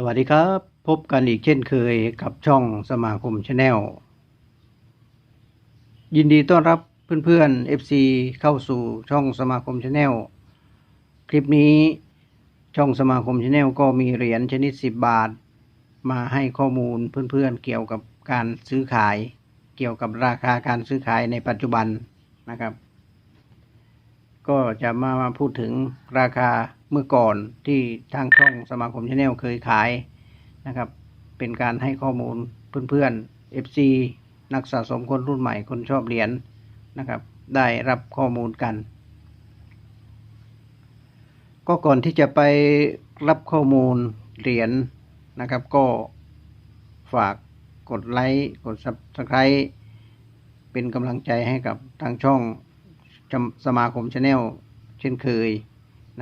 สวัสดีครับ พบกันอีกเช่นเคยกับช่องสมาคมชาแนลยินดีต้อนรับเพื่อนๆ FC เข้าสู่ช่องสมาคมชาแนลคลิปนี้ช่องสมาคมชาแนลก็มีเหรียญชนิด 10 บาท มาให้ข้อมูลเพื่อนๆเกี่ยวกับการซื้อขาย เกี่ยวกับราคาการซื้อขายในปัจจุบันนะครับ ก็จะมามาพูดถึงราคา เมื่อก่อนที่ทางช่องสมาคมชาแนลเคยขายนะครับ เป็นการให้ข้อมูลเพื่อนๆ FC นักสะสมคนรุ่นใหม่คนชอบเหรียญนะครับ ได้รับข้อมูลกัน ก็ก่อนที่จะไปรับข้อมูลเหรียญนะครับ ก็ฝากกดไลค์กด Subscribe เป็นกำลังใจให้กับทางช่องสมาคมชาแนลเช่นเคย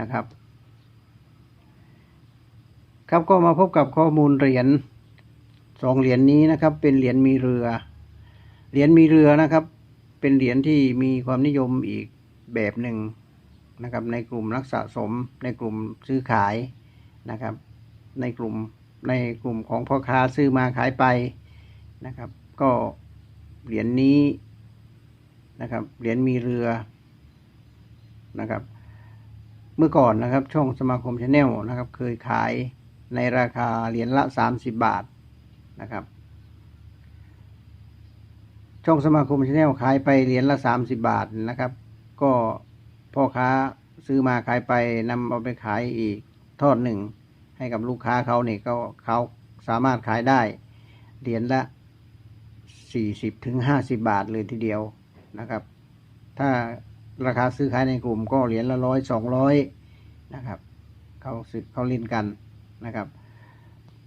นะครับ ครับก็มาพบกับข้อมูลเหรียญสองเหรียญนี้นะครับ เป็นเหรียญมีเรือ เหรียญมีเรือนะครับ เป็นเหรียญที่มีความนิยมอีกแบบหนึ่งนะครับ ในกลุ่มนักสะสม ในกลุ่มซื้อขายนะครับ ในกลุ่มในกลุ่มของพ่อค้าซื้อมาขายไปนะครับ ก็เหรียญนี้นะครับเหรียญมีเรือนะครับ เมื่อก่อนนะครับ ช่องสมาคมชาแนลนะครับ เคยขาย ในราคาเหรียญละ 30 บาทนะครับ ช่องสมาคมชาแนลขายไปเหรียญละ 30 บาทนะครับ ก็พ่อค้าซื้อมาขายไปนำเอาไปขายอีกทอดหนึ่ง ให้กับลูกค้าเขาเนี่ยก็เขาสามารถขายได้เหรียญละ 40ถึง50 บาทเลยทีเดียวนะครับ ถ้าราคาซื้อขายในกลุ่มก็เหรียญละร้อยสองร้อยนะครับ เขาซื้อเขาเล่นกัน นะครับ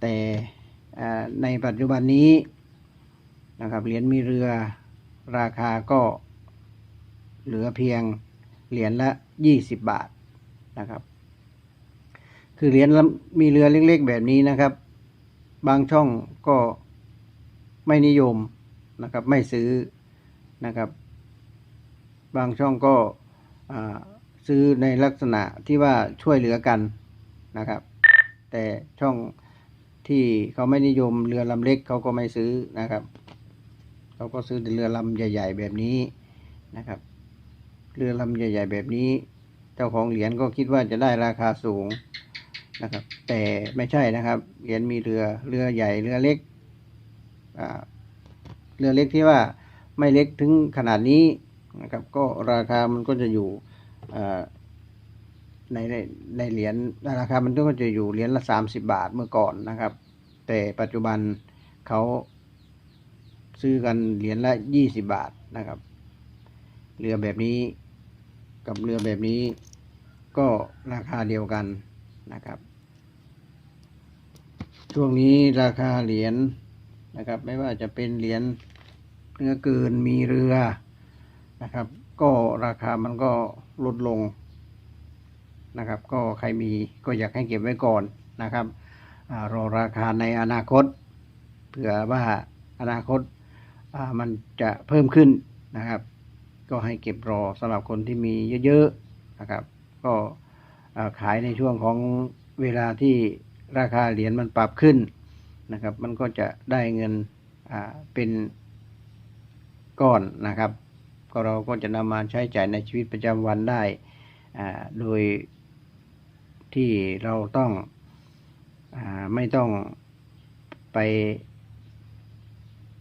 แต่ในปัจจุบันนี้นะครับเหรียญมีเรือราคาก็เหลือเพียงเหรียญละยี่สิบบาทนะครับ คือเหรียญมีเรือเล็กๆแบบนี้นะครับ บางช่องก็ไม่นิยมนะครับไม่ซื้อนะครับ บางช่องก็ซื้อในลักษณะที่ว่าช่วยเหลือกันนะครับ แต่ช่องที่เขาไม่นิยมเรือลำเล็กเขาก็ไม่ซื้อนะครับ เขาก็ซื้อเรือลำใหญ่ ๆ แบบนี้นะครับ เรือลำใหญ่ ๆ แบบนี้ เจ้าของเหรียญก็คิดว่าจะได้ราคาสูงนะครับ แต่ไม่ใช่นะครับ เหรียญมีเรือเรือใหญ่เรือเล็กเรือเล็กที่ว่าไม่เล็กถึงขนาดนี้นะครับ ก็ราคามันก็จะอยู่ ในในในเหรียญราคามันก็จะอยู่เหรียญละสามสิบบาทเมื่อก่อนนะครับ แต่ปัจจุบันเขาซื้อกันเหรียญละยี่สิบบาทนะครับ เรือแบบนี้กับเรือแบบนี้ก็ราคาเดียวกันนะครับ ช่วงนี้ราคาเหรียญนะครับ ไม่ว่าจะเป็นเหรียญเนื้อเกินมีเรือนะครับ ก็ราคามันก็ลดลง นะครับ ก็ใครมีก็อยากให้เก็บไว้ก่อนนะครับอรอราคาในอนาคตเผื่อว่าอนาคตามันจะเพิ่มขึ้นนะครับ ก็ให้เก็บรอสำหรับคนที่มีเยอะๆนะครับ ก็ขายในช่วงของเวลาที่ราคาเหรียญมันปรับขึ้นนะครับ มันก็จะได้เงินเป็นก้อนนะครับ ก็เราก็จะนำมาใช้จ่ายในชีวิตประจำวันได้โดย ที่เราต้องอไม่ต้องไป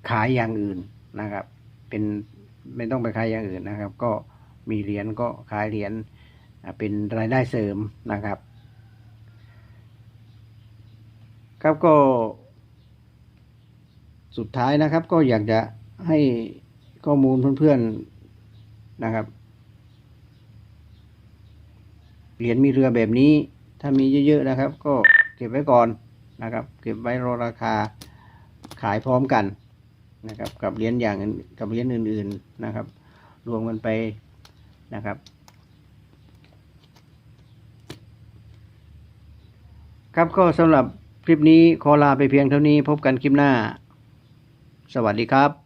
ขายอย่างอื่นนะครับ เป็นไม่ต้องไปขายอย่างอื่นนะครับ ก็มีเหรียญก็ขายเหรียญเป็นรายได้เสริมนะครับ ครับก็ สุดท้ายนะครับ ก็อยากจะให้ข้อมูลเพื่อนๆนะครับเหรียญมีเรือแบบนี้ ถ้ามีเยอะๆนะครับ ก็เก็บไว้ก่อนนะครับ เก็บไว้รอราคาขายพร้อมกันนะครับ กับเหรียญอย่างกับเหรียญอื่น ๆนะครับ รวมกันไปนะครับ ครับก็สำหรับคลิปนี้ขอลาไปเพียงเท่านี้พบกันคลิปหน้า สวัสดีครับ